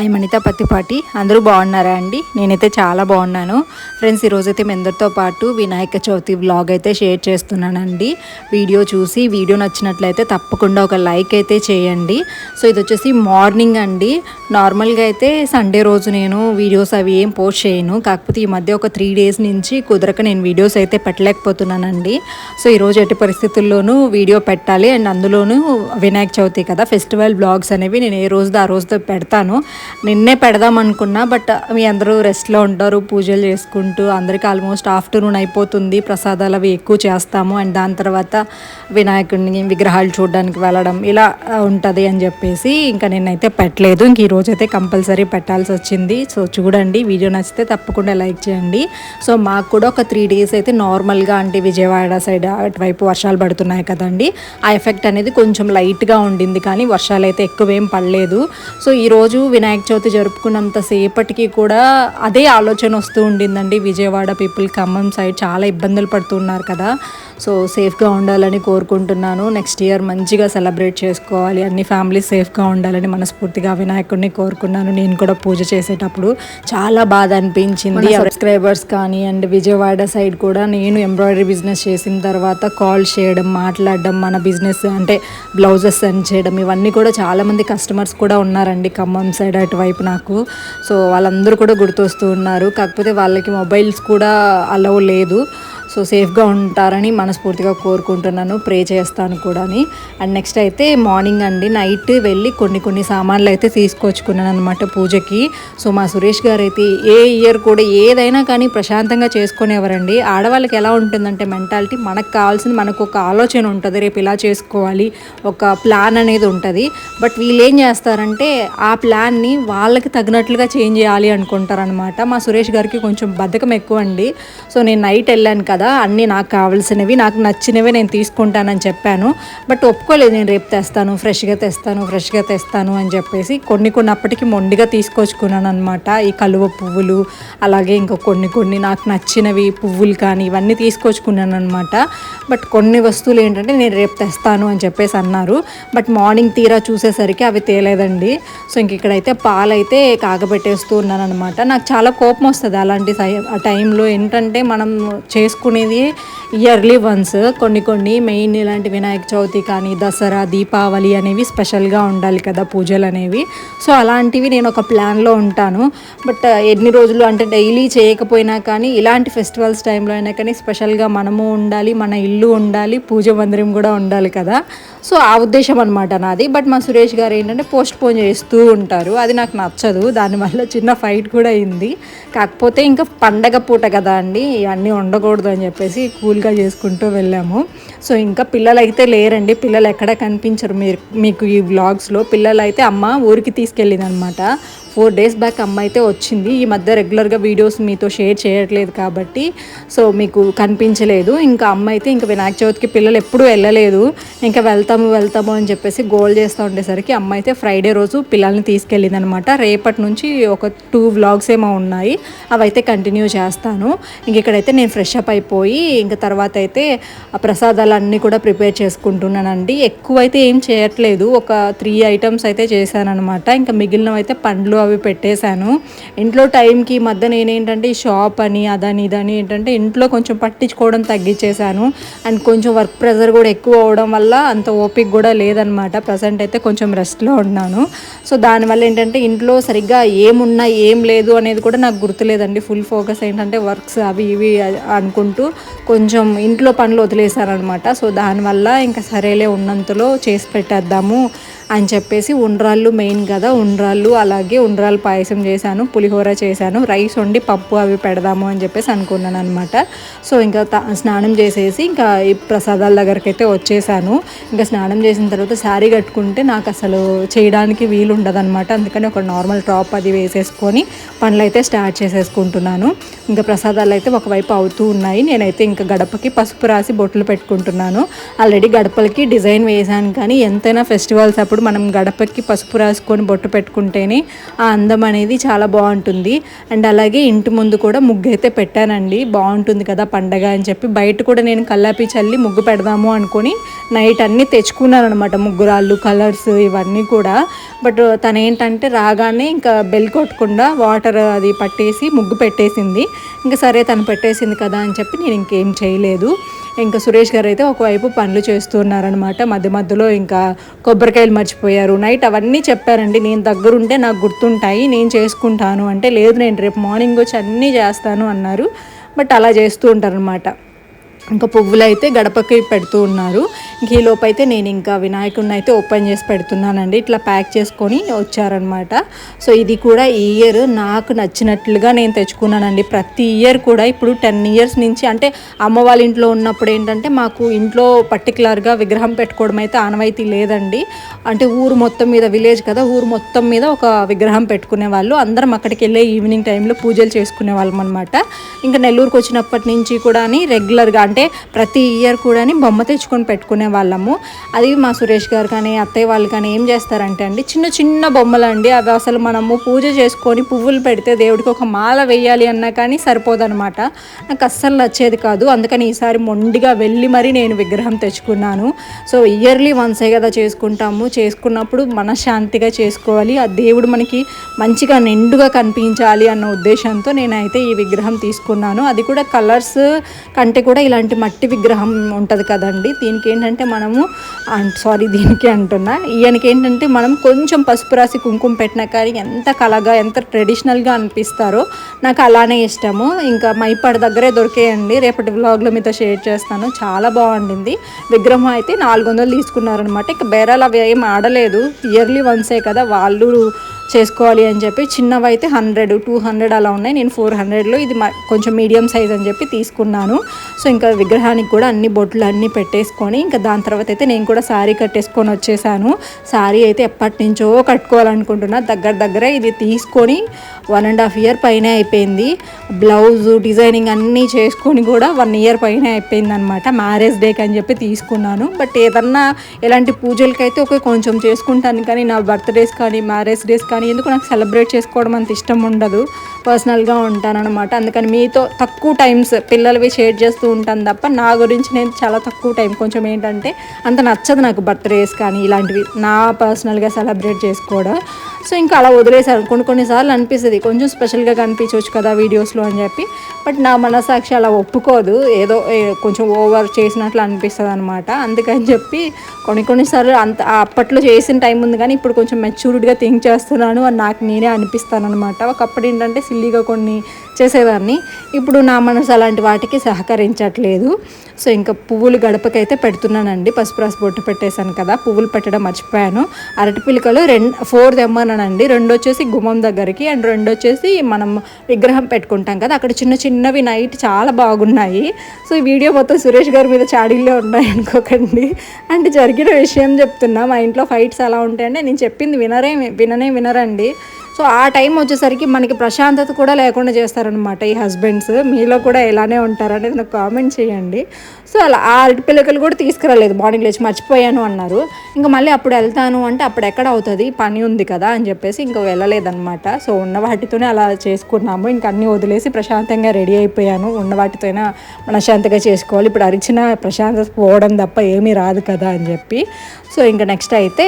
I Manitha Pattipati అందరూ బాగున్నారా అండి? నేనైతే చాలా బాగున్నాను. ఫ్రెండ్స్ ఈరోజైతే మీ అందరితో పాటు వినాయక చవితి వ్లాగ్ అయితే షేర్ చేస్తున్నానండి. వీడియో చూసి వీడియో నచ్చినట్లయితే తప్పకుండా ఒక లైక్ అయితే చేయండి. సో ఇది వచ్చేసి మార్నింగ్ అండి. నార్మల్గా అయితే సండే రోజు నేను వీడియోస్ అవి ఏం పోస్ట్ చేయను. కాకపోతే ఈ మధ్య ఒక త్రీ డేస్ నుంచి కుదరక నేను వీడియోస్ అయితే పెట్టలేకపోతున్నానండి. సో ఈరోజు ఎట్టి పరిస్థితుల్లోనూ వీడియో పెట్టాలి. అండ్ అందులోనూ వినాయక చవితి కదా ఫెస్టివల్ బ్లాగ్స్ అనేవి నేను ఏ రోజుదో ఆ రోజుతో పెడతాను. నిన్నే పెడదాం అనుకున్నా బట్ మీ అందరూ రెస్ట్లో ఉంటారు పూజలు చేసుకుంటూ అందరికీ ఆల్మోస్ట్ ఆఫ్టర్నూన్ అయిపోతుంది ప్రసాదాలు అవి ఎక్కువ చేస్తాము అండ్ దాని తర్వాత వినాయకుడిని విగ్రహాలు చూడడానికి వెళ్ళడం ఇలా ఉంటుంది అని చెప్పేసి ఇంకా నేనైతే పెట్టలేదు. ఇంక ఈరోజు అయితే కంపల్సరీ పెట్టాల్సి వచ్చింది. సో చూడండి వీడియో నచ్చితే తప్పకుండా లైక్ చేయండి. సో మాకు కూడా ఒక త్రీ డేస్ అయితే నార్మల్గా అంటే విజయవాడ సైడ్ అటువైపు వర్షాలు పడుతున్నాయి కదండి. ఆ ఎఫెక్ట్ అనేది కొంచెం లైట్గా ఉండింది కానీ వర్షాలు అయితే ఎక్కువ ఏం పడలేదు. సో ఈరోజు వినాయక చవితి జరుపుకున్నంత సేపటికి కూడా అదే ఆలోచన వస్తూ ఉండిందండి. విజయవాడ పీపుల్ ఖమ్మం సైడ్ చాలా ఇబ్బందులు పడుతున్నారు కదా. సో సేఫ్గా ఉండాలని కోరుకుంటున్నాను. నెక్స్ట్ ఇయర్ మంచిగా సెలబ్రేట్ చేసుకోవాలి. అన్ని ఫ్యామిలీస్ సేఫ్గా ఉండాలని మనస్ఫూర్తిగా వినాయకుడిని కోరుకున్నాను. నేను కూడా పూజ చేసేటప్పుడు చాలా బాధ అనిపించింది. సబ్స్క్రైబర్స్ కానీ అండ్ విజయవాడ సైడ్ కూడా నేను ఎంబ్రాయిడరీ బిజినెస్ చేసిన తర్వాత కాల్ చేయడం మాట్లాడడం మన బిజినెస్ అంటే బ్లౌజెస్ సెండ్ చేయడం ఇవన్నీ కూడా చాలామంది కస్టమర్స్ కూడా ఉన్నారండి ఖమ్మం సైడ్ అటువైపు నాకు. సో వాళ్ళందరూ కూడా గుర్తొస్తూ ఉన్నారు. కాకపోతే వాళ్ళకి మొబైల్స్ కూడా అలవ్ లేదు. సో సేఫ్గా ఉంటారని మనస్ఫూర్తిగా కోరుకుంటున్నాను. ప్రే చేస్తాను కూడా అని అండ్ నెక్స్ట్ అయితే మార్నింగ్ అండి. నైట్ వెళ్ళి కొన్ని కొన్ని సామాన్లు అయితే తీసుకొచ్చుకున్నాను అనమాట పూజకి. సో మా సురేష్ గారు అయితే ఏ ఇయర్ కూడా ఏదైనా కానీ ప్రశాంతంగా చేసుకునేవారండి. ఆడవాళ్ళకి ఎలా ఉంటుందంటే మెంటాలిటీ మనకు కావాల్సింది మనకు ఒక ఆలోచన ఉంటుంది. రేపు ఇలా చేసుకోవాలి. ఒక ప్లాన్ అనేది ఉంటుంది. బట్ వీళ్ళు ఏం చేస్తారంటే ఆ ప్లాన్ని వాళ్ళకి తగినట్లుగా చేంజ్ చేయాలి అనుకుంటారనమాట మా సురేష్ గారికి కొంచెం బద్ధకం ఎక్కువ అండి సో నేను నైట్ వెళ్ళాను కదా అన్నీ నాకు కావాల్సినవి నాకు నచ్చినవి నేను తీసుకుంటానని చెప్పాను. బట్ ఒప్పుకోలేదు నేను రేపు తెస్తాను ఫ్రెష్గా తెస్తాను ఫ్రెష్గా తెస్తాను అని చెప్పేసి కొన్ని కొన్ని అప్పటికి మొండిగా తీసుకొచ్చుకున్నాను అనమాట ఈ కలువ పువ్వులు అలాగే ఇంకా కొన్ని కొన్ని నాకు నచ్చినవి పువ్వులు కానీ ఇవన్నీ తీసుకొచ్చుకున్నాను అనమాట బట్ కొన్ని వస్తువులు ఏంటంటే నేను రేపు తెస్తాను అని చెప్పేసి అన్నారు. బట్ మార్నింగ్ తీరా చూసేసరికి అవి తేలేదండి. సో ఇంక ఇక్కడైతే పాలైతే కాగబెట్టేస్తూ ఉన్నాను అనమాట నాకు చాలా కోపం వస్తుంది అలాంటి ఆ టైంలో. ఏంటంటే మనం చేసుకునేది ఇయర్లీ వన్స్ కొన్ని కొన్ని మెయిన్ ఇలాంటి వినాయక చవితి కానీ దసరా దీపావళి అనేవి స్పెషల్గా ఉండాలి కదా పూజలు అనేవి. సో అలాంటివి నేను ఒక ప్లాన్లో ఉంటాను. బట్ uh, ఎన్ని రోజులు అంటే డైలీ చేయకపోయినా కానీ ఇలాంటి ఫెస్టివల్స్ టైంలో అయినా కానీ స్పెషల్గా మనము ఉండాలి మన ఇల్లు ఉండాలి పూజ మందిరం కూడా ఉండాలి కదా. సో ఆ ఉద్దేశం అనమాట నాది. బట్ మా సురేష్ గారు ఏంటంటే పోస్ట్ పోన్ చేస్తూ ఉంటారు. అది నాకు నచ్చదు. దానివల్ల చిన్న ఫైట్ కూడా అయింది. కాకపోతే ఇంకా పండగ పూట కదా అండి. అన్నీ ఉండకూడదు అని చెప్పేసి కూల్గా చేసుకుంటూ వెళ్ళాము. సో ఇంకా పిల్లలు అయితే లేరండి. పిల్లలు ఎక్కడ కనిపించరు. మీరు మీకు ఈ వ్లాగ్స్లో పిల్లలు అయితే అమ్మ ఊరికి తీసుకెళ్ళింది అనమాట ఫోర్ డేస్ బ్యాక్ అమ్మ అయితే వచ్చింది. ఈ మధ్య రెగ్యులర్గా వీడియోస్ మీతో షేర్ చేయట్లేదు కాబట్టి సో మీకు కనిపించలేదు. ఇంకా అమ్మ అయితే ఇంకా వినాయక చవితికి పిల్లలు ఎప్పుడూ వెళ్ళలేదు. ఇంకా వెళ్తాము వెళ్తాము అని చెప్పేసి గోల్ చేస్తూ ఉండేసరికి అమ్మ అయితే ఫ్రైడే రోజు పిల్లల్ని తీసుకెళ్ళింది అనమాట రేపటి నుంచి ఒక టూ వ్లాగ్స్ ఏమో ఉన్నాయి. అవైతే కంటిన్యూ చేస్తాను. ఇంక ఇక్కడైతే నేను ఫ్రెష్ అప్ అయిపోయి ఇంకా తర్వాత అయితే ఆ ప్రసాదాలు అన్నీ కూడా ప్రిపేర్ చేసుకుంటున్నానండి. ఎక్కువ అయితే ఏం చేయట్లేదు. ఒక త్రీ ఐటమ్స్ అయితే చేశానమాట ఇంకా మిగిలినవి అయితే పండ్లు అవి పెట్టేశాను. ఇంట్లో టైంకి మధ్య నేనేంటంటే ఈ షాప్ అని అదని ఇదని ఏంటంటే ఇంట్లో కొంచెం పట్టించుకోవడం తగ్గించేశాను. అండ్ కొంచెం వర్క్ ప్రెషర్ కూడా ఎక్కువ అవడం వల్ల అంత ఓపిక కూడా లేదనమాట. ప్రజెంట్ అయితే కొంచెం రెస్ట్లో ఉన్నాను. సో దానివల్ల ఏంటంటే ఇంట్లో సరిగ్గా ఏమున్నా ఏం లేదు అనేది కూడా నాకు గుర్తులేదండి. ఫుల్ ఫోకస్ ఏంటంటే వర్క్స్ అవి ఇవి అనుకుంటూ కొంచెం ఇంట్లో పనులు వదిలేశారనమాట. సో దానివల్ల ఇంకా సరేలే ఉన్నంతలో చేసి పెట్టేద్దాము. అని చెప్పేసి ఉండ్రాళ్ళు మెయిన్ కదా ఉండ్రాళ్ళు అలాగే ఉండ్రాలు పాయసం చేశాను పులిహోర చేశాను రైస్ వండి పప్పు అవి పెడదాము అని చెప్పేసి అనుకున్నాను అనమాట సో ఇంకా స్నానం చేసేసి ఇంకా ఈ ప్రసాదాల దగ్గరికి అయితే వచ్చేసాను. ఇంకా స్నానం చేసిన తర్వాత శారీ కట్టుకుంటే నాకు అసలు చేయడానికి వీలు ఉండదన్నమాట అందుకని ఒక నార్మల్ టాప్ అది వేసేసుకొని పనులు అయితే స్టార్ట్ చేసేసుకుంటున్నాను. ఇంకా ప్రసాదాలు అయితే ఒకవైపు అవుతూ ఉన్నాయి. నేనైతే ఇంకా గడపకి పసుపు రాసి బొట్లు పెట్టుకుంటున్నాను. ఆల్రెడీ గడపలకి డిజైన్ వేసాను కానీ ఎంతైనా ఫెస్టివల్స్ అప్పుడు మనం గడపకి పసుపు రాసుకొని బొట్టు పెట్టుకుంటేనే ఆ అందం అనేది చాలా బాగుంటుంది. అండ్ అలాగే ఇంటి ముందు కూడా ముగ్గు అయితే పెట్టానండి. బాగుంటుంది కదా పండగ అని చెప్పి. బయట కూడా నేను కల్లాపి చల్లి ముగ్గు పెడదాము అనుకొని నైట్ అన్నీ తెచ్చుకున్నాను అనమాట ముగ్గురాళ్ళు కలర్స్ ఇవన్నీ కూడా. బట్ తను ఏంటంటే రాగానే ఇంకా బెల్ కొట్టకుండా వాటర్ అది పట్టేసి ముగ్గు పెట్టేసింది. ఇంకా సరే తను పెట్టేసింది కదా అని చెప్పి నేను ఇంకేం చేయలేదు. ఇంకా సురేష్ గారు అయితే ఒకవైపు పనులు చేస్తున్నారనమాట మధ్య మధ్యలో ఇంకా కొబ్బరికాయలు మర్చిపోయారు. నైట్ అవన్నీ చెప్పారండి. నేను దగ్గరుంటే నాకు గుర్తుంటాయి. నేను చేసుకుంటాను అంటే లేదు నేను రేపు మార్నింగ్ వచ్చి అన్నీ చేస్తాను అన్నారు. బట్ అలా చేస్తూ ఉంటారనమాట ఇంకా పువ్వులు అయితే గడపకి పెడుతూ ఉన్నారు. ఇంక ఈ లోపు అయితే నేను ఇంకా వినాయకుడిని అయితే ఓపెన్ చేసి పెడుతున్నానండి. ఇట్లా ప్యాక్ చేసుకొని వచ్చారనమాట సో ఇది కూడా ఈ ఇయర్ నాకు నచ్చినట్లుగా నేను తెచ్చుకున్నానండి. ప్రతి ఇయర్ కూడా ఇప్పుడు టెన్ ఇయర్స్ నుంచి అంటే అమ్మ వాళ్ళ ఇంట్లో ఉన్నప్పుడు ఏంటంటే మాకు ఇంట్లో పర్టికులర్గా విగ్రహం పెట్టుకోవడం అయితే ఆనవాయితీ లేదండి. అంటే ఊరు మొత్తం మీద విలేజ్ కదా ఊరు మొత్తం మీద ఒక విగ్రహం పెట్టుకునే వాళ్ళు అందరం అక్కడికి వెళ్ళే ఈవినింగ్ టైంలో పూజలు చేసుకునే వాళ్ళం అనమాట ఇంకా నెల్లూరుకి వచ్చినప్పటి నుంచి కూడా రెగ్యులర్గా అంటే ప్రతి ఇయర్ కూడా బొమ్మ తెచ్చుకొని పెట్టుకునే వాళ్ళము. అది మా సురేష్ గారు కానీ అత్తయ్య వాళ్ళు కానీ ఏం చేస్తారంటే అండి చిన్న చిన్న బొమ్మలు అండి అవి అసలు మనము పూజ చేసుకొని పువ్వులు పెడితే దేవుడికి ఒక మాల వేయాలి అన్నా కానీ సరిపోదనమాట నాకు అస్సలు నచ్చేది కాదు. అందుకని ఈసారి మొండిగా వెళ్ళి మరీ నేను విగ్రహం తెచ్చుకున్నాను. సో ఇయర్లీ వన్సే కదా చేసుకుంటాము. చేసుకున్నప్పుడు మనశ్శాంతిగా చేసుకోవాలి. ఆ దేవుడు మనకి మంచిగా నిండుగా కనిపించాలి అన్న ఉద్దేశంతో నేనైతే ఈ విగ్రహం తీసుకున్నాను. అది కూడా కలర్స్ కంటే కూడా ఇలాంటి మట్టి విగ్రహం ఉంటుంది కదండి. దీనికి ఏంటంటే మనము సారీ దీనికి అంటున్నా. ఈయనకి ఏంటంటే మనం కొంచెం పసుపు రాసి కుంకుమ పెట్టినా కానీ ఎంత కలగా ఎంత ట్రెడిషనల్గా అనిపిస్తారో నాకు అలానే ఇష్టము. ఇంకా మైపాడు దగ్గరే దొరికేయండి. రేపటి వ్లాగ్లో మీతో షేర్ చేస్తాను. చాలా బాగుండింది. విగ్రహం అయితే నాలుగు వందలు తీసుకున్నారనమాట ఇక బేరాలు అవి ఏం ఆడలేదు. ఇయర్లీ వన్సే కదా. వాళ్ళు చేసుకోవాలి అని చెప్పి చిన్నవి అయితే హండ్రెడ్ టూ హండ్రెడ్ అలా ఉన్నాయి. నేను ఫోర్ హండ్రెడ్లో ఇది కొంచెం మీడియం సైజ్ అని చెప్పి తీసుకున్నాను. సో ఇంకా విగ్రహానికి కూడా అన్ని బొట్లు అన్నీ పెట్టేసుకొని ఇంకా దాని తర్వాత అయితే నేను కూడా శారీ కట్టేసుకొని వచ్చేసాను. శారీ అయితే ఎప్పటి నుంచో కట్టుకోవాలనుకుంటున్నా. దగ్గర దగ్గర ఇది తీసుకొని వన్ అండ్ హాఫ్ ఇయర్ పైన అయిపోయింది. బ్లౌజ్ డిజైనింగ్ అన్నీ చేసుకొని కూడా వన్ ఇయర్ పైన అయిపోయింది అనమాట మ్యారేజ్ డేకి అని చెప్పి తీసుకున్నాను. బట్ ఏదన్నా ఎలాంటి పూజలకైతే ఒక కొంచెం చేసుకుంటాను. కానీ నా బర్త్డేస్ కానీ మ్యారేజ్ డేస్ కానీ ఎందుకు నాకు సెలబ్రేట్ చేసుకోవడం అంత ఇష్టం ఉండదు. పర్సనల్గా ఉంటానన్నమాట. అందుకని మీతో తక్కువ టైమ్స్ పిల్లలవి షేర్ చేస్తూ ఉంటాను తప్ప నా గురించి నేను చాలా తక్కువ టైం కొంచెం ఏంటంటే అంత నచ్చదు నాకు బర్త్డేస్ కానీ ఇలాంటివి. నా పర్సనల్గా సెలబ్రేట్ చేసుకోవడం. సో ఇంకా అలా వదిలేసాను కొన్ని కొన్నిసార్లు అనిపిస్తుంది కొంచెం స్పెషల్గా కనిపించవచ్చు కదా వీడియోస్లో అని చెప్పి. బట్ నా మనసాక్షి అలా ఒప్పుకోదు. ఏదో కొంచెం ఓవర్ చేసినట్లు అనిపిస్తుంది అనమాట అందుకని చెప్పి కొన్ని కొన్నిసార్లు అంత అప్పట్లో చేసిన టైం ఉంది కానీ ఇప్పుడు కొంచెం మెచ్యూర్డ్గా థింక్ చేస్తున్నాను అని నాకు నేనే అనిపిస్తాను అనమాట ఒకప్పుడు ఏంటంటే సిల్లీగా కొన్ని చేసేదాన్ని. ఇప్పుడు నా మనసు అలాంటి వాటికి సహకరించట్లేదు. సో ఇంకా పువ్వులు గడపకైతే పెడుతున్నానండి. పసుపు రాసి బొట్టు పెట్టేశాను కదా పువ్వులు పెట్టడం మర్చిపోయాను. అరటి పిలకలు రెండు ఫోర్ తెమ్మన్నానండి. రెండు వచ్చేసి గుమ్మం దగ్గరికి అండ్ రెండు వచ్చేసి మనం విగ్రహం పెట్టుకుంటాం కదా అక్కడ చిన్న చిన్నవి నైట్ చాలా బాగున్నాయి. సో ఈ వీడియో మొత్తం సురేష్ గారి మీద చాడీల్లో ఉన్నాయి అనుకోకండి. అంటే జరిగిన విషయం చెప్తున్నా మా ఇంట్లో ఫైట్స్ అలా ఉంటాయండి. నేను చెప్పింది వినరే విననే వినరండి. సో ఆ టైం వచ్చేసరికి మనకి ప్రశాంతత కూడా లేకుండా చేస్తారనమాట ఈ హస్బెండ్స్. మీలో కూడా ఇలానే ఉంటారనేది నాకు కామెంట్ చేయండి. సో అలా ఆ అరటి పిల్లకలు కూడా తీసుకురాలేదు. మార్నింగ్ లేచి మర్చిపోయాను అన్నారు. ఇంకా మళ్ళీ అప్పుడు వెళ్తాను అంటే అప్పుడు ఎక్కడ అవుతుంది? పని ఉంది కదా అని చెప్పేసి ఇంకా వెళ్ళలేదన్నమాట. సో ఉన్న వాటితోనే అలా చేసుకున్నాము. ఇంకా అన్నీ వదిలేసి ప్రశాంతంగా రెడీ అయిపోయాను. ఉన్న వాటితోనే మనశాంతిగా చేసుకోవాలి. ఇప్పుడు అరిచిన ప్రశాంతత పోవడం తప్ప ఏమీ రాదు కదా అని చెప్పి. సో ఇంకా నెక్స్ట్ అయితే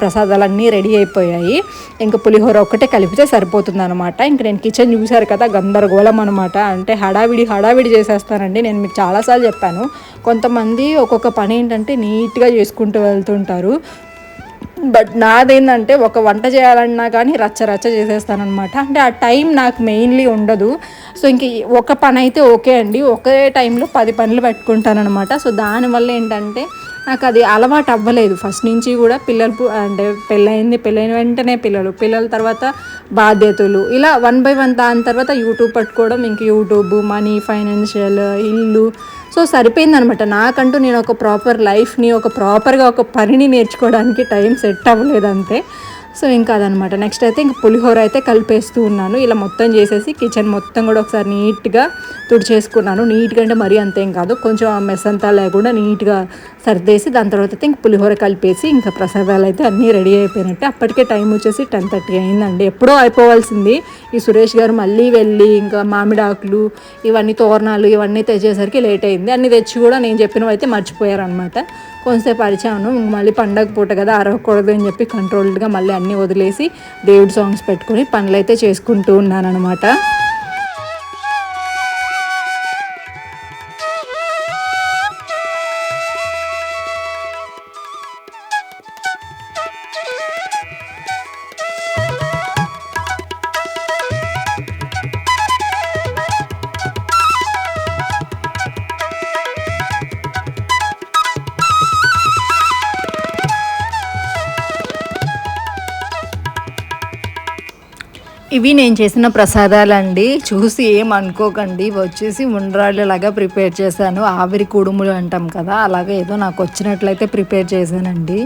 ప్రసాదాలన్నీ రెడీ అయిపోయాయి. ఇంకా పులిహోర అయితే కలిపితే సరిపోతుంది అనమాట ఇంక నేను కిచెన్ చూశారు కదా గందరగోళం అనమాట అంటే హడావిడి హడావిడి చేసేస్తానండి నేను మీకు చాలాసార్లు చెప్పాను. కొంతమంది ఒక్కొక్క పని ఏంటంటే నీట్గా చేసుకుంటూ వెళ్తుంటారు. బట్ నాదేంటంటే ఒక వంట చేయాలన్నా కానీ రచ్చ రచ్చ చేసేస్తానమాట అంటే ఆ టైం నాకు మెయిన్లీ ఉండదు. సో ఇంక ఒక పని అయితే ఓకే అండి. ఒకే టైంలో పది పనులు పెట్టుకుంటానమాట సో దానివల్ల ఏంటంటే నాకు అది అలవాటు అవ్వలేదు. ఫస్ట్ నుంచి కూడా పిల్లలు అంటే పెళ్ళయింది పెళ్ళైన వెంటనే పిల్లలు. పిల్లల తర్వాత బాధ్యతలు. ఇలా వన్ బై వన్ దాని తర్వాత యూట్యూబ్ పట్టుకోవడం ఇంక యూట్యూబ్ మనీ ఫైనాన్షియల్ ఇల్లు. సో సరిపోయిందనమాట. నాకంటూ నేను ఒక ప్రాపర్ లైఫ్ని ఒక ప్రాపర్గా ఒక పనిని నేర్చుకోవడానికి టైం సెట్ అవ్వలేదు అంతే సో ఇంకా అదనమాట. నెక్స్ట్ అయితే ఇంకా పులిహోర అయితే కలిపేస్తూ ఉన్నాను. ఇలా మొత్తం చేసేసి కిచెన్ మొత్తం కూడా ఒకసారి నీట్గా తుడిచేసుకున్నాను. నీట్గా అంటే మరీ అంతేం కాదు. కొంచెం ఆ మెస్ అంతా లేకుండా నీట్గా సర్దేసి దాని తర్వాత అయితే ఇంక పులిహోర కలిపేసి ఇంకా ప్రసాదాలు అయితే అన్నీ రెడీ అయిపోయినట్టే. అప్పటికే టైం వచ్చేసి టెన్ థర్టీ అయిందండి. ఎప్పుడో అయిపోవాల్సింది. ఈ సురేష్ గారు మళ్ళీ వెళ్ళి ఇంకా మామిడాకులు ఇవన్నీ తోరణాలు ఇవన్నీ తెచ్చేసరికి లేట్ అయింది. అన్నీ తెచ్చి కూడా నేను చెప్పినవి అయితే మర్చిపోయారనమాట కొంతసేపు అరిచాను. మళ్ళీ పండగ పూట కదా అరవకూడదు అని చెప్పి కంట్రోల్డ్గా మళ్ళీ అన్నీ వదిలేసి దేవుడి సాంగ్స్ పెట్టుకొని పనులైతే చేసుకుంటూ ఉన్నాను ఇవి నేను చేసిన ప్రసాదాలండి. చూసి ఏం అనుకోకండి. వచ్చేసి లాగా ప్రిపేర్ చేశాను. ఆవిరి కుడుములు అంటాం కదా అలాగే ఏదో నాకు వచ్చినట్లయితే ప్రిపేర్ చేశానండి.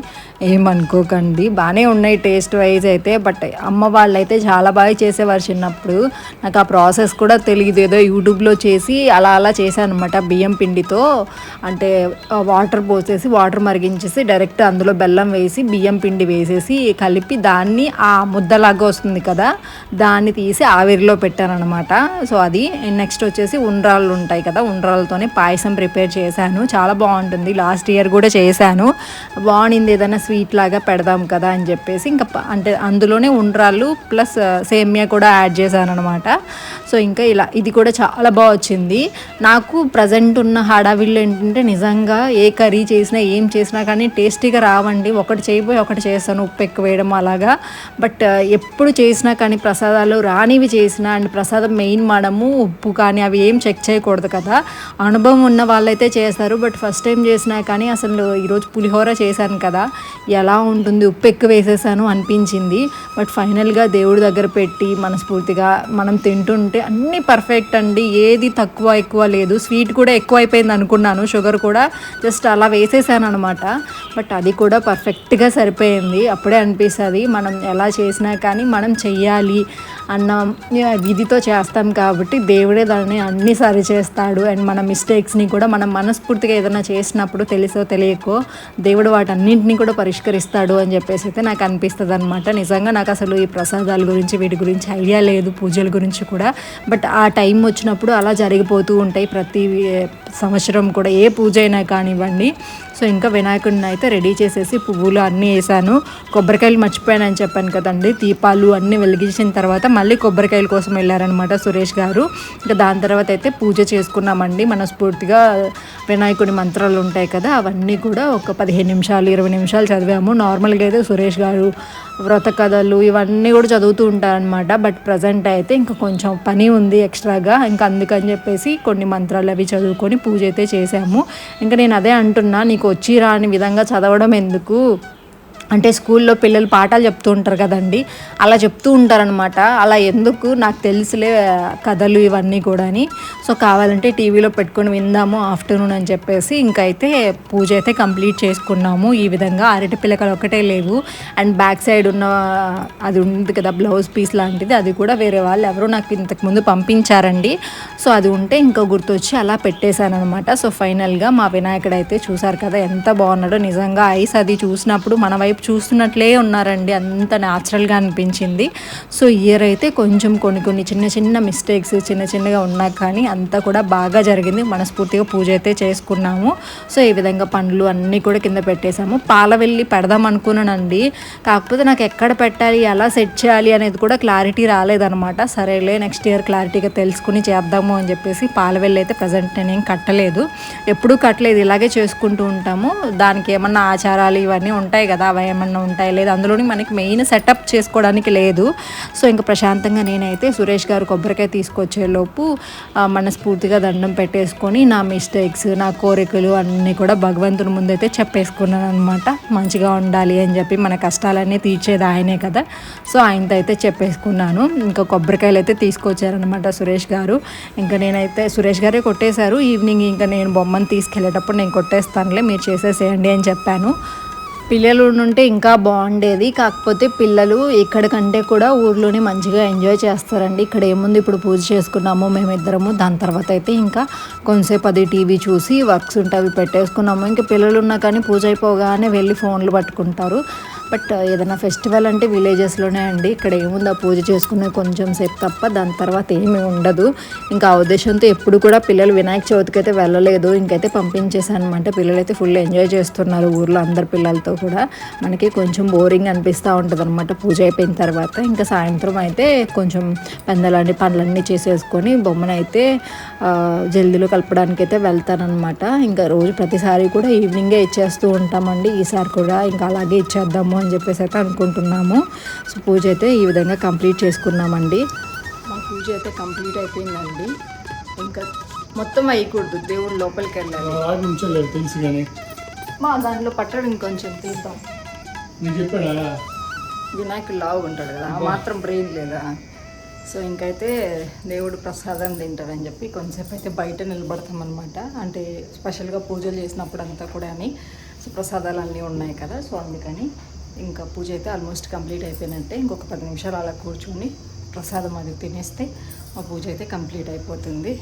ఏమనుకోకండి బాగానే ఉన్నాయి టేస్ట్ వైజ్ అయితే బట్ అమ్మ వాళ్ళు అయితే చాలా బాగా చేసేవారు చిన్నప్పుడు. నాకు ఆ ప్రాసెస్ కూడా తెలియదు ఏదో యూట్యూబ్లో చేసి అలా అలా చేశాను అనమాట బియ్యం పిండితో. అంటే వాటర్ పోసేసి వాటర్ మరిగించేసి డైరెక్ట్ అందులో బెల్లం వేసి బియ్యం పిండి వేసేసి కలిపి దాన్ని ఆ ముద్దలాగా వస్తుంది కదా దాన్ని తీసి ఆవిరిలో పెట్టానమాట సో అది నెక్స్ట్ వచ్చేసి ఉండ్రాళ్ళు ఉంటాయి కదా ఉండ్రాళ్ళతోనే పాయసం ప్రిపేర్ చేశాను. చాలా బాగుంటుంది. లాస్ట్ ఇయర్ కూడా చేశాను. బాగుంది ఏదైనా స్వీట్ లాగా పెడదాం కదా అని చెప్పేసి ఇంకా అంటే అందులోనే ఉండ్రాళ్ళు ప్లస్ సేమియా కూడా యాడ్ చేశాను అనమాట సో ఇంకా ఇలా ఇది కూడా చాలా బాగా వచ్చింది. నాకు ప్రజెంట్ ఉన్న హడావిళ్ళు ఏంటంటే నిజంగా ఏ కర్రీ చేసినా ఏం చేసినా కానీ టేస్టీగా రావండి. ఒకటి చేయబోయి ఒకటి చేస్తాను ఉప్పు ఎక్కువ వేయడం అలాగా. బట్ ఎప్పుడు చేసినా కానీ ప్రసాద్ ప్రసాదాలు రానివి చేసిన అండ్ ప్రసాదం మెయిన్ మనము ఉప్పు కానీ అవి ఏం చెక్ చేయకూడదు కదా. అనుభవం ఉన్న వాళ్ళైతే చేస్తారు బట్ ఫస్ట్ టైం చేసినా కానీ అసలు ఈరోజు పులిహోర చేశాను కదా. ఎలా ఉంటుంది ఉప్పు ఎక్కువ వేసేసాను అనిపించింది. బట్ ఫైనల్గా దేవుడి దగ్గర పెట్టి మనస్ఫూర్తిగా మనం తింటుంటే అన్నీ పర్ఫెక్ట్ అండి. ఏది తక్కువ ఎక్కువ లేదు. స్వీట్ కూడా ఎక్కువ అయిపోయింది అనుకున్నాను. షుగర్ కూడా జస్ట్ అలా వేసేసాను అనమాట బట్ అది కూడా పర్ఫెక్ట్గా సరిపోయింది. అప్పుడే అనిపిస్తుంది మనం ఎలా చేసినా కానీ మనం చెయ్యాలి. అన్న విధితో చేస్తాం కాబట్టి దేవుడే దాన్ని అన్ని సరి చేస్తాడు. అండ్ మన మిస్టేక్స్ని కూడా మనం మనస్ఫూర్తిగా ఏదైనా చేసినప్పుడు తెలుసో తెలియకో దేవుడు వాటన్నింటినీ కూడా పరిష్కరిస్తాడు అని చెప్పేసి అయితే నాకు అనిపిస్తుంది అనమాట నిజంగా నాకు అసలు ఈ ప్రసాదాల గురించి వీటి గురించి ఐడియా లేదు పూజల గురించి కూడా. బట్ ఆ టైం వచ్చినప్పుడు అలా జరిగిపోతూ ఉంటాయి ప్రతి సంవత్సరం కూడా. ఏ పూజ అయినా కానివ్వండి. సో ఇంకా వినాయకుడిని అయితే రెడీ చేసేసి పువ్వులు అన్నీ వేసాను. కొబ్బరికాయలు మర్చిపోయానని చెప్పాను కదండి. దీపాలు అన్నీ వెలిగించిన తర్వాత తర్వాత మళ్ళీ కొబ్బరికాయల కోసం వెళ్ళారనమాట సురేష్ గారు. ఇంకా దాని తర్వాత అయితే పూజ చేసుకున్నామండి. మనస్ఫూర్తిగా వినాయకుడి మంత్రాలు ఉంటాయి కదా అవన్నీ కూడా ఒక పదిహేను నిమిషాలు ఇరవై నిమిషాలు చదివాము. నార్మల్గా అయితే సురేష్ గారు వ్రత కథలు ఇవన్నీ కూడా చదువుతూ ఉంటారనమాట బట్ ప్రజెంట్ అయితే ఇంకా కొంచెం పని ఉంది ఎక్స్ట్రాగా ఇంకా అందుకని చెప్పేసి కొన్ని మంత్రాలు అవి చదువుకొని పూజ అయితే చేసాము ఇంకా నేను అదే అంటున్నా నీకు వచ్చి రాని విధంగా చదవడం ఎందుకు? అంటే స్కూల్లో పిల్లలు పాఠాలు చెప్తూ ఉంటారు కదండి. అలా చెప్తూ ఉంటారనమాట అలా ఎందుకు? నాకు తెలిసిలే కథలు ఇవన్నీ కూడా అని సో కావాలంటే టీవీలో పెట్టుకొని విందాము ఆఫ్టర్నూన్ అని చెప్పేసి ఇంకైతే పూజ అయితే కంప్లీట్ చేసుకున్నాము. ఈ విధంగా అరటి పిల్లకలు ఒకటే లేవు. అండ్ బ్యాక్ సైడ్ ఉన్న అది ఉంది కదా బ్లౌజ్ పీస్ లాంటిది అది కూడా వేరే వాళ్ళు ఎవరో నాకు ఇంతకుముందు పంపించారండి. సో అది ఉంటే ఇంకా గుర్తొచ్చి అలా పెట్టేశాను అనమాట సో ఫైనల్గా మా వినాయకుడు అయితే చూసారు కదా ఎంత బాగున్నాడో. నిజంగా ఐస్ అది చూసినప్పుడు మన వైపు వైపు చూస్తున్నట్లే ఉన్నారండి. అంత న్యాచురల్గా అనిపించింది. సో ఇయర్ అయితే కొంచెం కొన్ని కొన్ని చిన్న చిన్న మిస్టేక్స్ చిన్న చిన్నగా ఉన్నా కానీ అంతా కూడా బాగా జరిగింది. మనస్ఫూర్తిగా పూజ అయితే చేసుకున్నాము. సో ఈ విధంగా పండ్లు అన్నీ కూడా కింద పెట్టేశాము. పాల వెళ్ళి పెడదాం అనుకున్నానండి. కాకపోతే నాకు ఎక్కడ పెట్టాలి ఎలా సెట్ చేయాలి అనేది కూడా క్లారిటీ రాలేదనమాట సరేలే నెక్స్ట్ ఇయర్ క్లారిటీగా తెలుసుకుని చేద్దాము అని చెప్పేసి పాల వెళ్ళి అయితే ప్రజెంట్ నేనేం కట్టలేదు. ఎప్పుడూ కట్టలేదు ఇలాగే చేసుకుంటూ ఉంటాము. దానికి ఏమన్నా ఆచారాలు ఇవన్నీ ఉంటాయి కదా అవి ఏమన్నా ఉంటాయా లేదు? అందులోని మనకి మెయిన్ సెటప్ చేసుకోవడానికి లేదు. సో ఇంకా ప్రశాంతంగా నేనైతే సురేష్ గారు కొబ్బరికాయ తీసుకొచ్చేలోపు మనస్ఫూర్తిగా దండం పెట్టేసుకొని నా మిస్టేక్స్ నా కోరికలు అన్నీ కూడా భగవంతుని ముందైతే చెప్పేసుకున్నాను అనమాట మంచిగా ఉండాలి అని చెప్పి మన కష్టాలన్నీ తీర్చేది ఆయనే కదా. సో ఆయనతో అయితే చెప్పేసుకున్నాను. ఇంకా కొబ్బరికాయలు అయితే తీసుకొచ్చారనమాట సురేష్ గారు. ఇంకా నేనైతే సురేష్ గారే కొట్టేశారు. ఈవినింగ్ ఇంకా నేను బొమ్మను తీసుకెళ్ళేటప్పుడు నేను కొట్టేస్తానులే మీరు చేసేసేయండి అని చెప్పాను. పిల్లలు ఉంటే ఇంకా బాగుండేది. కాకపోతే పిల్లలు ఇక్కడికంటే కూడా ఊర్లోనే మంచిగా ఎంజాయ్ చేస్తారండి. ఇక్కడ ఏముంది? ఇప్పుడు పూజ చేసుకున్నాము మేమిద్దరము. దాని తర్వాత అయితే ఇంకా కొంతసేపు అది టీవీ చూసి వర్క్స్ ఉంటే అవి పెట్టేసుకున్నాము. ఇంకా పిల్లలు ఉన్నా కానీ పూజ అయిపోగానే వెళ్ళి ఫోన్లు పట్టుకుంటారు. బట్ ఏదైనా ఫెస్టివల్ అంటే విలేజెస్లోనే అండి. ఇక్కడ ఏముంది? ఆ పూజ చేసుకునే కొంచెం సేపు తప్ప దాని తర్వాత ఏమీ ఉండదు. ఇంకా ఆ ఉద్దేశంతో ఎప్పుడు కూడా పిల్లలు వినాయక చవితికి అయితే వెళ్ళలేదు. ఇంకైతే పంపించేసాను అనమాట పిల్లలు అయితే ఫుల్ ఎంజాయ్ చేస్తున్నారు ఊర్లో అందరు పిల్లలతో కూడా. మనకి కొంచెం బోరింగ్ అనిపిస్తూ ఉంటుంది అనమాట పూజ అయిపోయిన తర్వాత. ఇంకా సాయంత్రం అయితే కొంచెం పెందలాంటి పనులన్నీ చేసేసుకొని బొమ్మనైతే ఆ, జల్దీలో కలపడానికి అయితే వెళ్తానమాట ఇంకా రోజు ప్రతిసారి కూడా ఈవినింగే ఇచ్చేస్తూ ఉంటామండి. ఈసారి కూడా ఇంకా అలాగే ఇచ్చేద్దాము అని చెప్పేసి అయితే అనుకుంటున్నాము. సో పూజ అయితే ఈ విధంగా కంప్లీట్ చేసుకున్నామండి. మా పూజ అయితే కంప్లీట్ అయిపోయిందండి. ఇంకా మొత్తం అయ్యకూడదు దేవుడు లోపలికి వెళ్ళాలి. తెలుసు కానీ మా దాంట్లో పట్టడం ఇంకొంచెం తీద్దాం. వినాయకుడు లావు ఉంటాడు కదా ఆ మాత్రం బ్రెయిన్ లేదా? సో ఇంకైతే దేవుడు ప్రసాదం తింటారని చెప్పి కొంచెంసేపు అయితే బయట నిలబడతాం అనమాట అంటే స్పెషల్గా పూజలు చేసినప్పుడు అంతా కూడా అని సో ప్రసాదాలు అన్నీ ఉన్నాయి కదా సో అందుకని ఇంకా పూజ అయితే ఆల్మోస్ట్ కంప్లీట్ అయిపోయినట్టే. ఇంకొక పది నిమిషాలు అలా కూర్చొని ప్రసాదం అది తినేస్తే మా పూజ అయితే కంప్లీట్ అయిపోతుంది.